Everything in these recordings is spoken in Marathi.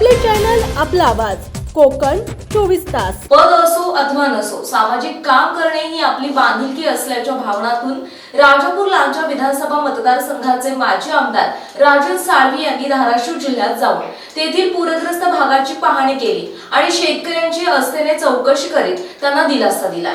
आपला आवाज. कोकण चोवीस तास. पद असो अथवा नसो सामाजिक काम करणे ही आपली बांधिलकी असल्याच्या भावनातून राजापूर लांजा विधानसभा मतदारसंघाचे माजी आमदार राजन साळवी यांनी धाराशिव जिल्ह्यात जाऊन तेथील पूरग्रस्त भागाची पाहणी केली आणि शेतकऱ्यांची असतेने चौकशी करीत त्यांना दिलासा दिलाय.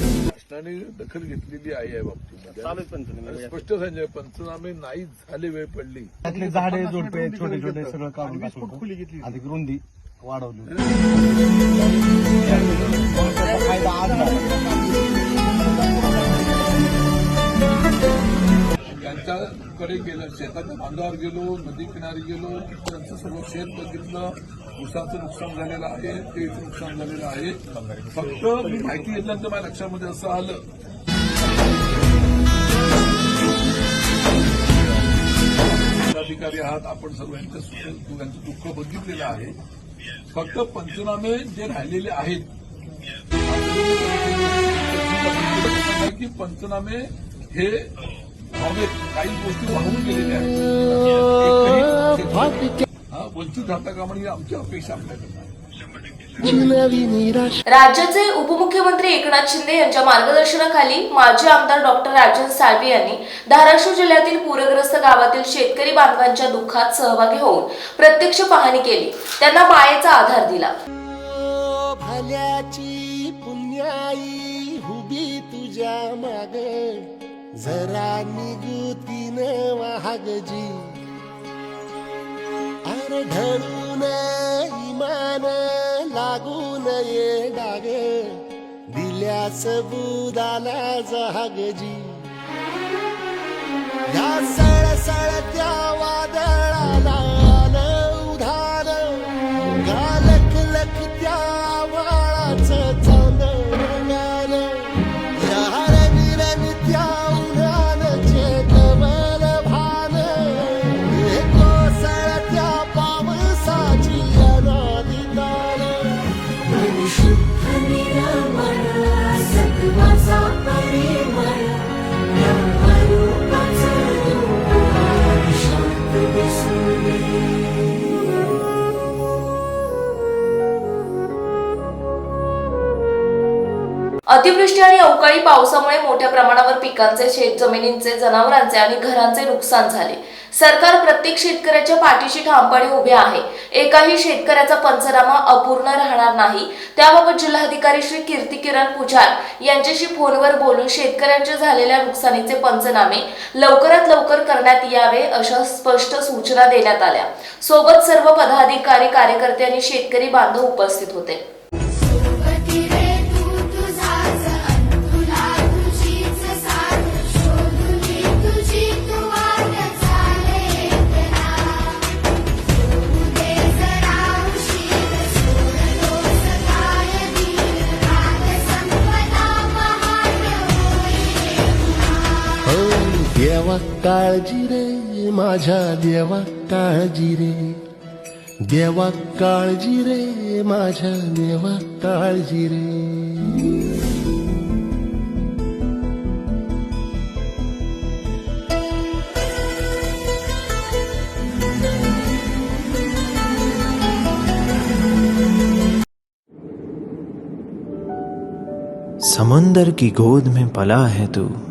शासनाने दखल घेतलेली आहे या बाबतीमध्ये. स्पष्ट सांगितलं पंचनामे नाही झाले वेळ पडली. त्यातले झाडे जोडपे छोटे छोटे सगळं काढून खुली घेतली अधिक रुंदी वाढवली. त्याचा फायदा गेलो शेताच्या बांधावर गेलो नदी किनारी गेलो त्यांचं सर्व शेत बघितलं. ऊसाचं नुकसान झालेलं आहे केळीचं नुकसान झालेलं आहे. फक्त मी माहिती घेतल्यानंतर माझ्या लक्षामध्ये असं आलं. अधिकारी आहात आपण सर्व यांचं दुःख बघितलेलं आहे. फक्त पंचनामे जे राहिलेले आहेत की पंचनामे हे काही गोष्टी वाहून गेलेल्या आहेत. एकही- हा, वंचित राहता कामा नये ही आमची अपेक्षा आपल्याकडे आहे. नवी निराश राज्याचे उपमुख्यमंत्री एकनाथ शिंदे यांच्या मार्गदर्शनाखाली माजी आमदार डॉक्टर राजन साळवे यांनी धाराशिव जिल्ह्यातील पूरग्रस्त गावातील शेतकरी बांधवांच्या दुःखात सहभागी होऊन प्रत्यक्ष पाहणी केली. त्यांना मायेचा आधार दिला. भल्याची पुण्याई हुबी तुझ्या माग. जरा निगुतीन वाहगजी अरे ढळून इमान लागून ये डाग. दिल्यास बुदाला जहागजी. या सळसळत्या वादळाला उधार. गालख लख अतिवृष्टी आणि अवकाळी पावसामुळे मोठ्या प्रमाणावर पिकांचे शेत जमिनींचे जनावरांचे आणि घरांचे नुकसान झाले. सरकार प्रत्येक शेतकऱ्याच्या पाठीशी ठामपणे उभे आहे. एकाही शेतकऱ्याचा पंचनामा अपूर्ण राहणार नाही. त्याबाबत जिल्हाधिकारी श्री कीर्ती किरण पुजार यांच्याशी फोनवर बोलून शेतकऱ्यांच्या झालेल्या नुकसानीचे पंचनामे लवकरात लवकर करण्यात यावे अशा स्पष्ट सूचना देण्यात आल्या. सोबत सर्व पदाधिकारी कार्यकर्ते आणि शेतकरी बांधव उपस्थित होते. देवा काळजी रे, माझ्या देवा, काळजी रे. देवा, काळजी रे, माझ्या देवा, काळजी रे. समंदर की गोद में पला है तू।